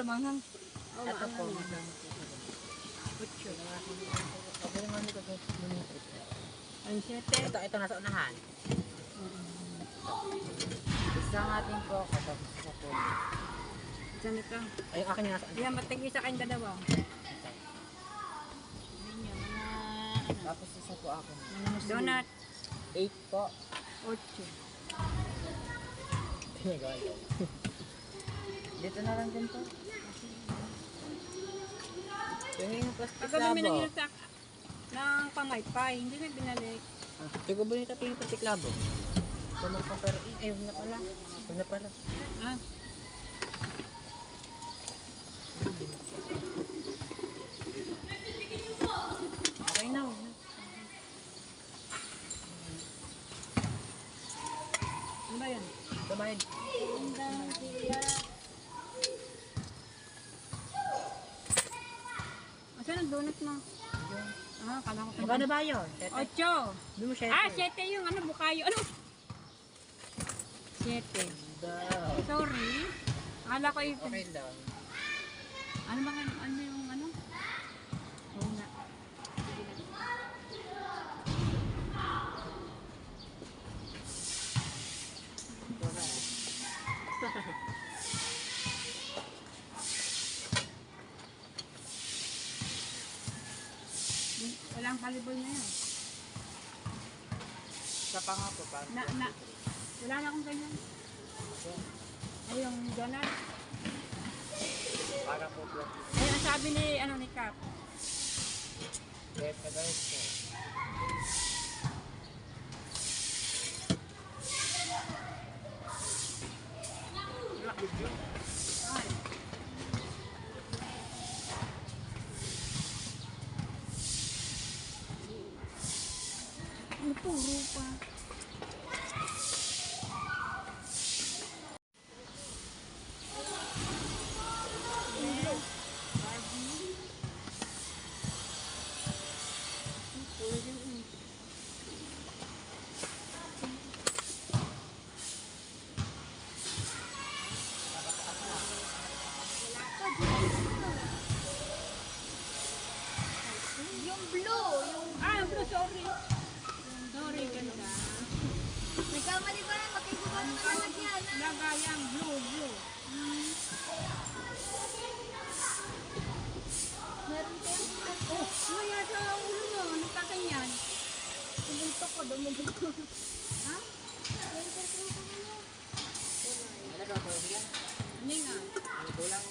lumanghang. Oh, Ito po. maanghang. Kutso. Sabi naman dito guys. Ang siyete. Ito, ito nasa unahan. Isang atin po ako. Tapos isa po. Diyan ito. Ay, akin yung nasa unahan. Ayan, matigil sa kayong dalawa. Tapos isa po ako. Donut. Eight po. Ocho. Dito na lang din po. Yung yung plastic Pagka kami labo. sa ng pamaypay, hindi na binalik. Ah, Tigo ba yung plastic labo? Tumang pa pero, eh, na pala. Huwag na pala. Ah, Okay na. huwag na. ano ba yan? Babayad. Asan ang donut mo? Ah, kala ko Magkano ba yun? Sete? Ocho. Siya. Ah, siyete yung ano, bukayo. Ano? Siyete. Daw. Sorry. Akala ko yung... Okay lang. Ano ba ano yung ano? Oo nga. Walang kalibol na yan. Sa pa nga po, pa. Na, na, wala na akong ganyan. Ay, yung donut. Para po plastic. Ay, ang sabi ni, ano, ni Cap. Yes, guys. Ay. Pumunta ko, dumugod ko. Ha? Ano daw po yan? Ano nga? Ano kulang?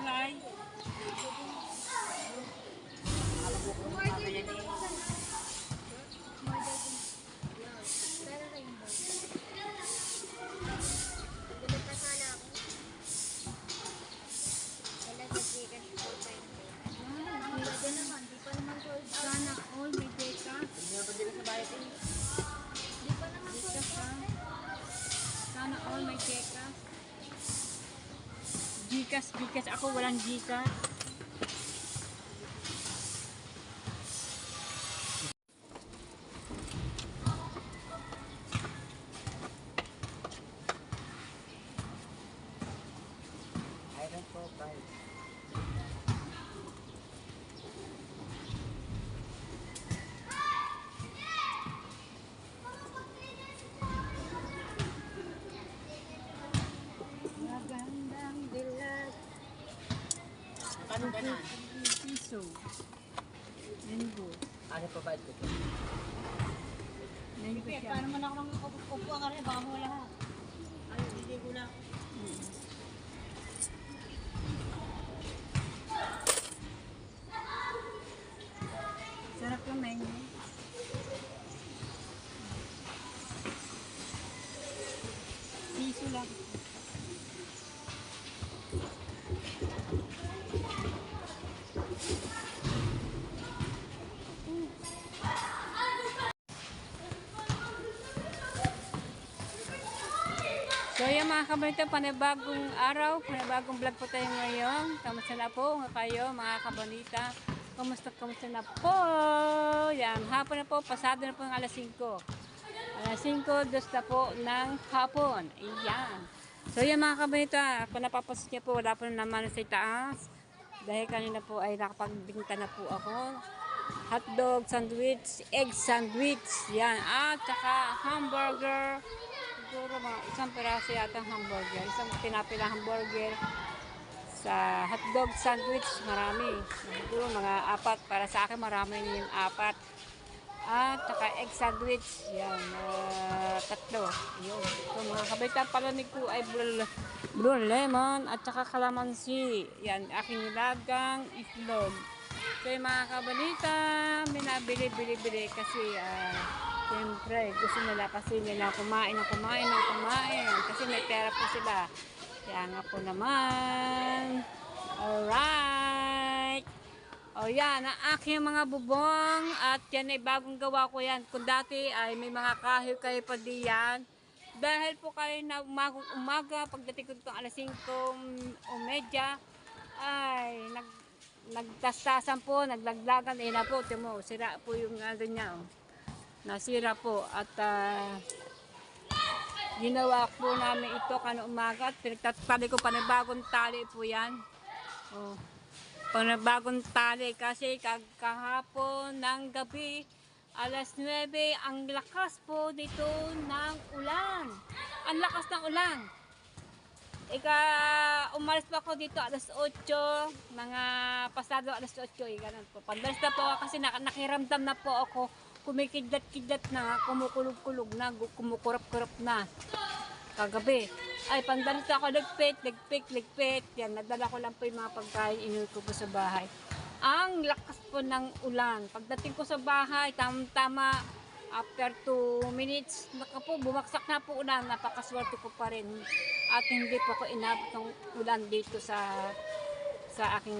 Ulay. Sabi yan eh. Pero Gcash. Ako walang Gcash. Ano ganan? Piso. Linggo. Ano pa ba ito? Linggo siya. Paano man ako nang upo ka rin, baka wala ha. Ay, hindi ko na. Sarap yung menu. So yan mga kabalita, panibagong araw, panibagong vlog po tayo ngayon. Kamusta na po kayo mga kabalita? Kamusta, kamusta na po? Yan, hapon na po, pasado na po ng alas 5. Alas 5, dos na po ng hapon. Ayan. So yan mga kabalita, kung napapasok niyo po, wala po naman sa taas. Dahil kanina po ay nakapagbinta na po ako. Hotdog, sandwich, egg sandwich. Yan. At saka hamburger. Siguro mga isang piraso yata hamburger. Isang pinapila hamburger sa hotdog sandwich, marami. Siguro mga apat. Para sa akin, marami yung apat. At saka egg sandwich. Yan. ah, tatlo. Yun. So, mga kabaitan palamig ko ay blue, blue lemon at saka calamansi. Yan. Aking nilagang itlog. So, yung mga kabalita, binabili-bili-bili kasi ah, siyempre gusto nila kasi nila kumain ng kumain ng kumain kasi may pera po sila. Kaya nga po naman. Alright. O yan, ang aking mga bubong at yan ay bagong gawa ko yan. Kung dati ay may mga kahoy kayo pa diyan. Dahil po kayo na umagong umaga, pagdating ko dito alas 5 o medya, ay nag nagtastasan po, naglaglagan, eh na po, timo, sira po yung ano niya, oh. Nasira po at ah, ginawa po namin ito kano umaga at pinagtatali ko panibagong tali po yan. Oh. Panibagong tali kasi kahapon ng gabi alas 9 ang lakas po dito ng ulan. Ang lakas ng ulan. Ika, umalis pa ako dito alas 8, mga pasado alas 8, eh, ganun po. Pagdalas na po kasi nak- nakiramdam na po ako, kumikidlat-kidlat na, kumukulog-kulog na, kumukurap-kurap na. Kagabi. Ay, pandalas na ako, ligpit, ligpit, ligpit. Yan, nadala ko lang po yung mga pagkain, inuwi ko po sa bahay. Ang lakas po ng ulan. Pagdating ko sa bahay, tam-tama, after 2 minutes, naka po, bumaksak na po ulan. Napakaswerte ko pa rin. At hindi po ako inabot ng ulan dito sa sa aking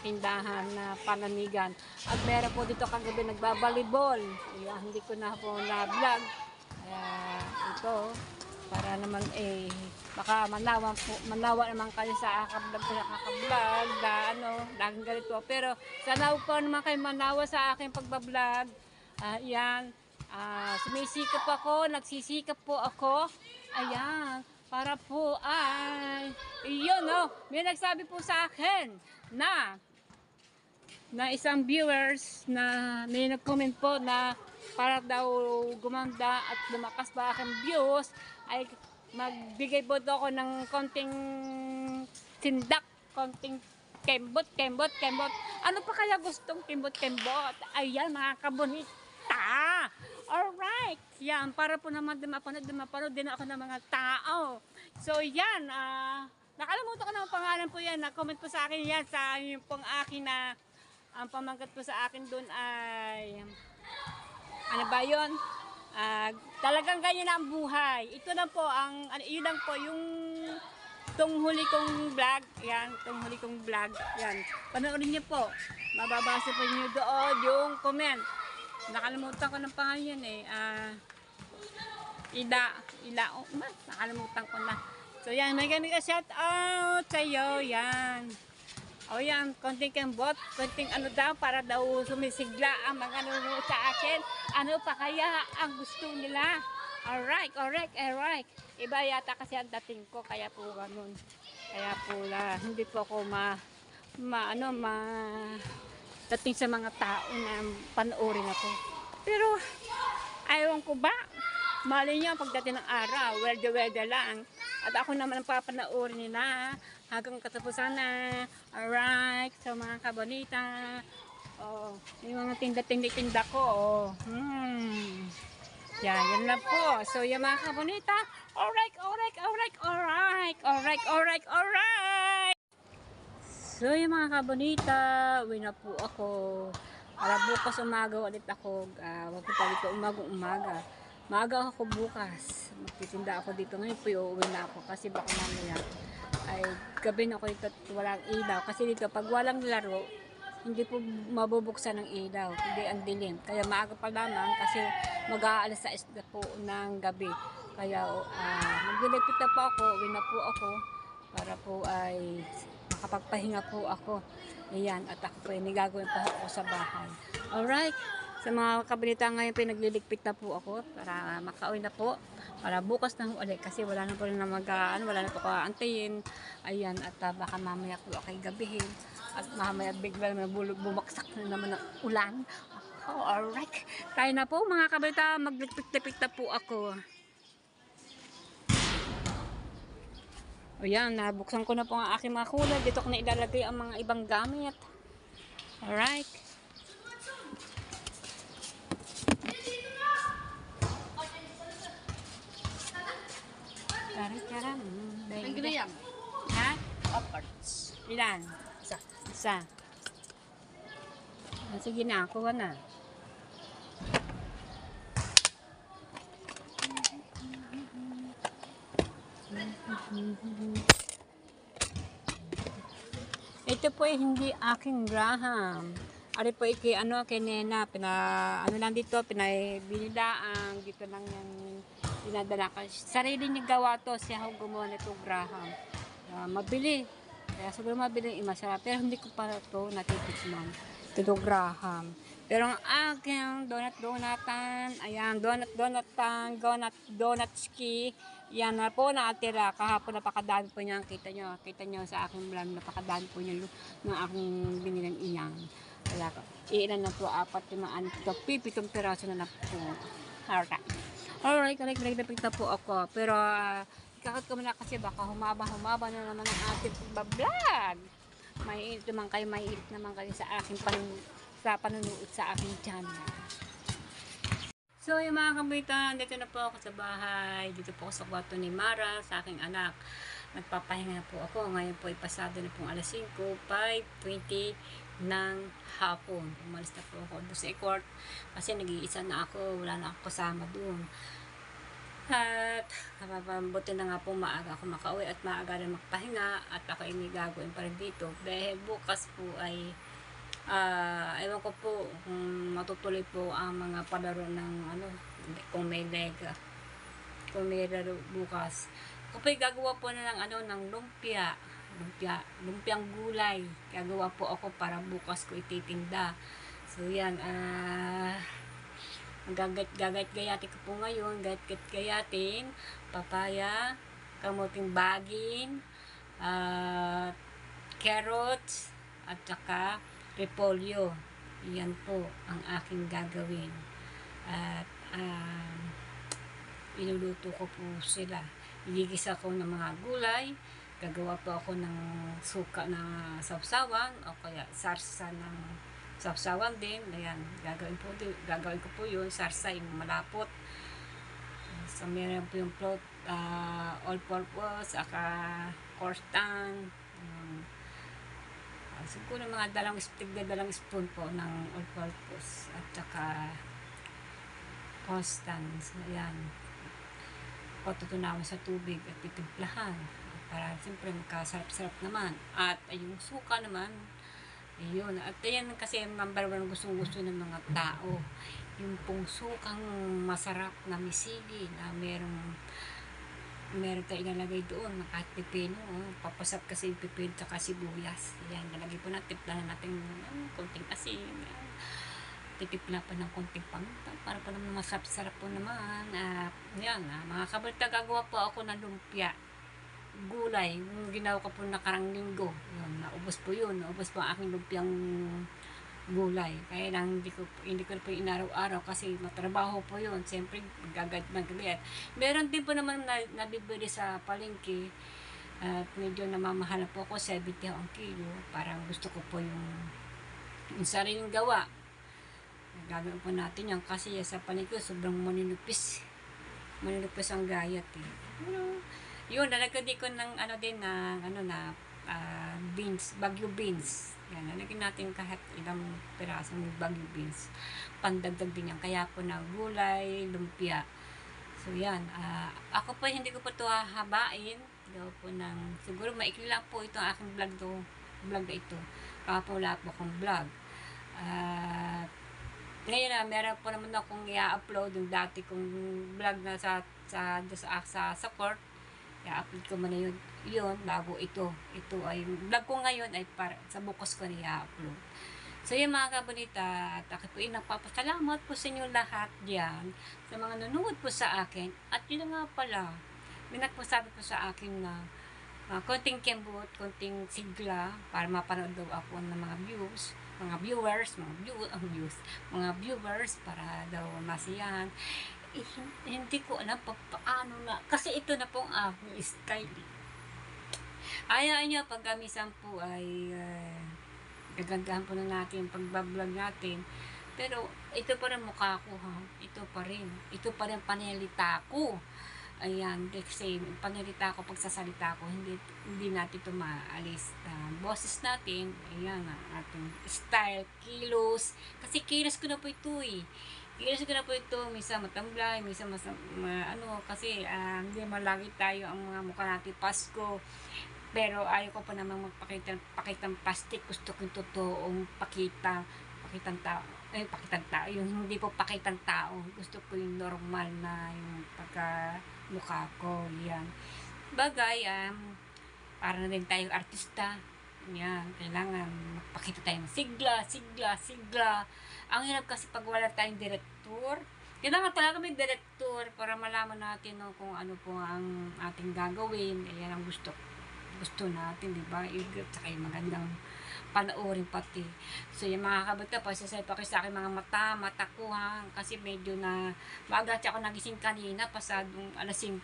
tindahan na pananigan. At meron po dito kagabi nagbabalibol. Kaya hindi ko na po na-vlog. Kaya ito, para naman eh, baka manawa, po, manawa naman kayo sa akablog ko nakakablog na ano, laging ganito. Pero sana po naman kayo manawa sa aking pagbablog. Ah, yan, Ah, sumisikap ako, nagsisikap po ako. Ayan, para po ay, yun oh, may nagsabi po sa akin na na isang viewers na may nag-comment po na para daw gumanda at lumakas pa aking views ay magbigay po daw ako ng konting sindak, konting kembot, kembot, kembot. Ano pa kaya gustong kembot, kembot? Ayan mga kabonita. Alright. Yan, para po naman dumapanood, dumapanood din ako ng mga tao. So yan, ah, nakalimutan ko na ang pangalan po yan. Na-comment po sa akin yan sa yung pong akin na ang pamangkat po sa akin doon ay ano ba yun? Ah, talagang ganyan na ang buhay. Ito lang po ang ano, yun lang po yung tong huli kong vlog. Yan, tong huli kong vlog. Yan. Panoorin niyo po. Mababasa po niyo doon yung comment. Nakalimutan ko ng pangalan eh. Ah, Ida, Ila, oh, ba? nakalimutan ko na. So yan, may ka shout out sa iyo, yan. O yan, konting kembot, konting ano daw, para daw sumisigla ang mga nanonood sa akin. Ano pa kaya ang gusto nila? Alright, alright, alright. Iba yata kasi ang dating ko, kaya po ganun. Kaya po la, hindi po ako ma, ma ano, ma, dating sa mga tao na panoorin ako. Pero, ayaw ko ba? Mali niyo pagdating ng araw, weather-weather lang. At ako naman ang papanoorin nila hanggang katapusan na. Alright, so mga kabonita. Oh, yung mga tinda-tinda-tinda ko. Oh. Hmm. Yan, yan na po. So, yung mga kabonita. Alright, alright, alright, alright, alright, alright, alright. So, yung mga kabonita, uwi na po ako. Para bukas umaga ulit ako. Uh, wag ko pa dito umagang umaga. Maaga ako bukas. Magtitinda ako dito. Ngayon po uuwi na ako kasi baka mamaya ay gabi na ako dito walang ilaw. Kasi dito pag walang laro, hindi po mabubuksan ng ilaw. Hindi ang dilim. Kaya maaga pa lamang kasi mag-aalas sa na po ng gabi. Kaya uh, magliligpit na po ako, uwi na po ako para po ay makapagpahinga po ako. Ayan, at ako po ay nagagawin pa ako sa bahay. Alright, Sa mga kabalita ngayon, pinagliligpit na po ako para makauwi na po. Para bukas na ulit kasi wala na po na mag, ano, wala na po ko antayin. Ayan, at ah, baka mamaya po ako gabihin. At mamaya bigla naman bumaksak na naman ng ulan. Oh, alright. Kaya na po mga kabalita, magligpit-lipit na po ako. O yan, nabuksan ko na po ang aking mga kulay. Dito ko na ilalagay ang mga ibang gamit. Alright. Mm, Ang ginayam. Ha? Aparts. Ilan? Isa. Isa. Ah, Sige na, kuha na. Ito po ay hindi aking graham. Ari po kay ano, kay Nena, pina, ano lang dito, pinabinidaang, dito lang yung dinadala ka. Sarili niya gawa to, siya ho gumawa nito graham. Ah, mabili. Kaya siguro mabili yung masarap. Pero hindi ko pa ito natitikman. Ito graham. Pero ang aking donut donatan, ayan, donut donatan, donut donut ski, yan na po natira. Kahapon napakadami po niya. Kita nyo, kita nyo sa aking vlog, napakadami po niya ng aking binilang iyan. Kaya ko, ilan na po, apat, lima, anim, pito, pipitong piraso na na po. Alright. Alright, kalik-kalik na po ako. Pero, uh, ikakat ko muna kasi baka humaba-humaba na naman ang ating pagbablog. May init naman kayo, may init naman kayo sa aking panun sa panunood sa aking channel. So, yung mga kabitan, dito na po ako sa bahay. Dito po ako sa kwarto ni Mara, sa aking anak. Nagpapahinga na po ako. Ngayon po ipasado na pong alas 5, 5.20 ng hapon. Umalis na po ako doon sa court kasi nag-iisa na ako. Wala na ako kasama doon. At mapapabuti na nga po maaga ako makauwi at maaga rin magpahinga at ako ay may gagawin pa rin dito. Dahil bukas po ay ah ewan ko po kung matutuloy po ang mga palaro ng ano, kung may lega. Kung may laro bukas. Ay gagawa po na ng ano, ng lumpia. Lumpia, lumpiang gulay. Gagawa po ako para bukas ko ititinda. So yan, ah gagat gagat gayati ko po ngayon gagat gayatin papaya kamuting baging at carrots at saka repolyo yan po ang aking gagawin at um, inuluto ko po sila igigisa ko ng mga gulay gagawa po ako ng suka na sapsawan o kaya sarsa ng sapsawan din. Ayan, gagawin po, gagawin ko po yun. Sarsa, yung malapot. So, meron po yung plot, uh, all-purpose, saka cortan. Um, siguro mga dalang, tigda dalang spoon po ng all-purpose. At saka constant. Ayan. Patutunawan sa tubig at titimplahan. Para siyempre magkasarap-sarap naman. At yung suka naman, Ayun. At yan kasi number one gustong gusto ng mga tao. Yung pong sukang masarap na misili na merong meron tayo ilalagay doon na kahit pipino. Oh. Papasap kasi yung pipino at sibuyas. Yan. Nalagay po natin. Timpla na natin um, konting asin. Yan. Titimpla pa ng konting paminta para pa naman masarap-sarap po naman. At yan. Ah, mga kabalita gagawa po ako ng lumpia gulay, yung ginawa ko po nakarang linggo. Yun, naubos po yun. Naubos po ang aking lumpiang gulay. Kaya lang hindi ko, hindi ko po inaraw-araw kasi matrabaho po yun. Siyempre, gagad ng gabi. At meron din po naman na, nabibili sa palengke. At medyo namamahal po ako, 70 ang kilo. Parang gusto ko po yung, yung sariling gawa. Gagawin po natin yan kasi sa palengke sobrang maninupis. Maninupis ang gayat eh. Pero, yun, nalagyan din ko ng ano din na ano na ah, beans, bagyo beans. Yan, nalagyan natin kahit ilang pirasong bagyo beans. Pandagdag din yan. Kaya po na gulay, lumpia. So yan, ah, ako po hindi ko po ito hahabain. Gawa po ng, siguro maikli lang po ito ang aking vlog to, vlog ito. Kaya po wala po akong vlog. At ngayon na, meron po naman akong i-upload yung dati kong vlog na sa sa sa, sa, sa court i-upload ko muna yun, yun bago ito. Ito ay, vlog ko ngayon ay para, sa bukas ko na i-upload. So yun mga kabonita, at ako po nagpapasalamat po sa inyo lahat diyan sa mga nanonood po sa akin. At yun nga pala, may nagpasabi po sa akin na uh, konting kembot, konting sigla para mapanood daw ako ng mga views, mga viewers, mga view, ang views, mga viewers para daw masiyahan. Eh, hin- hindi ko alam pa paano na, kasi ito na po ang aking style. eh. Ayaw niya pag kamisan po ay uh, gagandahan po na natin pagbablog natin. Pero ito pa rin mukha ko ha. Ito pa rin. Ito pa rin panelita ko. Ayan, kasi panelita ko, pagsasalita ko, hindi, hindi natin ito maalis. Uh, boses natin, ayan ating style, kilos. Kasi kilos ko na po ito eh. Kilos ko na po ito, misa matamblay, misa mas, ma, ano, kasi ah, hindi malagi tayo ang mga mukha natin Pasko. Pero ayaw ko pa namang magpakita pakitang plastic. Gusto ko yung totoong pakita. Pakitang tao. Eh, pakitang tao. Yung hindi po pakitang tao. Gusto ko yung normal na yung pagka mukha ko. Yan. Bagay, um, para na rin tayong artista. Yan. Kailangan magpakita tayo ng sigla, sigla, sigla. Ang hirap kasi pag wala tayong director. Kailangan talaga may director para malaman natin no, kung ano po ang ating gagawin. Ayan ang gusto gusto natin, di ba? Yung saka yung magandang panoorin pati. So, yung mga kabata, pasasay pa kayo sa akin mga mata, mata ko ha, kasi medyo na, maaga ako nagising kanina, pasadong alas 5,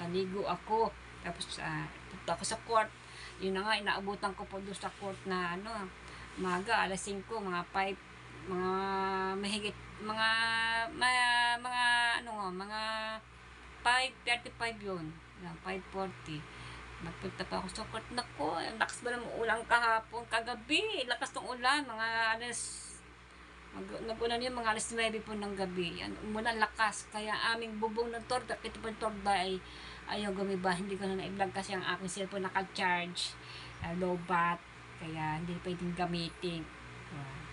naligo ako, tapos uh, punta ako sa court, yun na nga, inaabutan ko po doon sa court na, ano, maga, alas 5, mga 5, mga mahigit, mga, mga, mga, ano nga, mga 5.35 yun, 5.40, Nagpunta pa ako sa court. Nako, lakas ba ng ulan kahapon, kagabi. Lakas ng ulan, mga alas, mag, nag-ulan yun, mga alas 9 po ng gabi. Yan, umulan lakas. Kaya aming bubong ng torda, ito pa torda ay ayaw gumiba. Hindi ko na na-vlog kasi ang aking cellphone naka-charge. Uh, low bat. Kaya hindi pwedeng gamitin. Uh,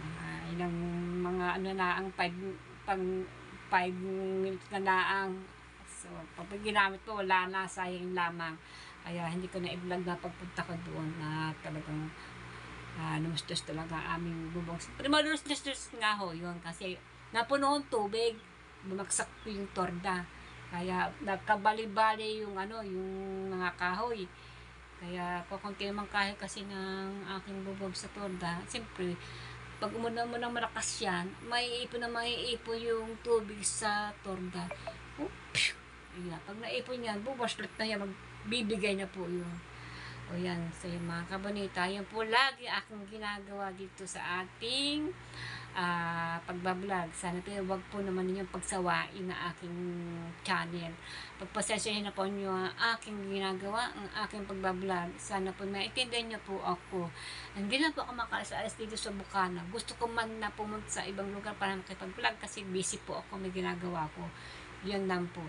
mga ilang mga ano na ang 5 pang 5 minutes na laang So, pag ginamit ko, wala na, sayang lamang. Kaya hindi ko na i-vlog na pagpunta ko doon na talagang uh, numustos talaga ang aming bubong. Pero malulus-lustos nga ho yun kasi napuno ng tubig, bumagsak po yung torda. Kaya nagkabali-bali yung ano, yung mga kahoy. Kaya kukunti naman kahoy kasi ng aking bubog sa torda. Siyempre, pag umuna mo ng malakas yan, may ipon na may ipon yung tubig sa torda. Oh! Ayan, pag naipon yan, bubaslet na yan, magbibigay na po yun. O yan, sa mga kabonita, yan po lagi akong ginagawa dito sa ating uh, pagbablog. Sana po wag po naman ninyong pagsawain na aking channel. Pagpasensyahin na po nyo ang aking ginagawa, ang aking pagbablog. Sana po maintindihan nyo po ako. Hindi na po ako makaalis dito sa Bukana. Gusto ko man na pumunta sa ibang lugar para makipag-vlog kasi busy po ako, may ginagawa ko. Yan lang po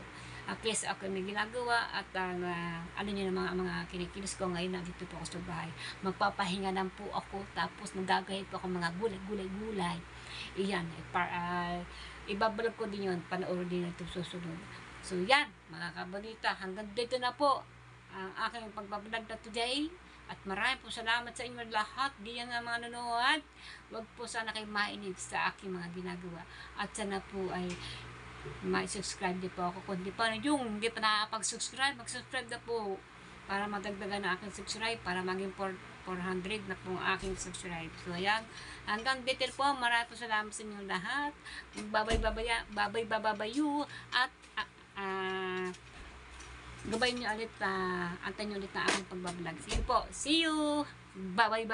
at least ako may ginagawa at uh, ano niyo mga mga kinikilos ko ngayon nandito po ako sa bahay magpapahinga lang po ako tapos nagagahit po ako mga gulay gulay gulay iyan eh, par, uh, ibablog ko din yun panoorin din ito susunod so yan mga kabalita hanggang dito na po ang aking pagbablog na today at maraming po salamat sa inyo lahat. Diyan na mga nanonood. Huwag po sana kayo mainig sa aking mga ginagawa. At sana po ay ma-subscribe din po ako. Kung di pa yung hindi pa nakakapag-subscribe, mag-subscribe na po para madagdagan na aking subscribe para maging 400 na po ang aking subscribe. So, ayan. Hanggang dito po, maraming po salamat sa inyo lahat. Babay, babay, babay, babay, you. At, ah, uh, gabay nyo ulit, uh, antayin nyo ulit na aking pagbablog. Sige po, see you! Bye-bye!